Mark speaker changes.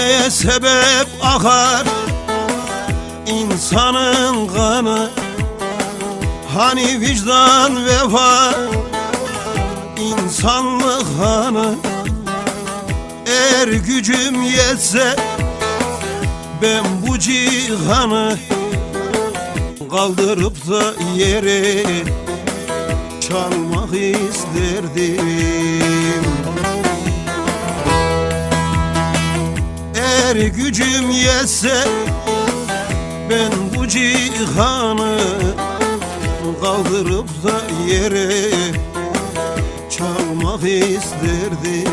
Speaker 1: Neye sebep akar? İnsanın kanı Hani vicdan vefa? İnsanlık hanı Eğer gücüm yetse ben bu cihanı Kaldırıp da yere çalmak isterdim Eğer gücüm yetse ben bu cihanı Kaldırıp da yere çalmak isterdim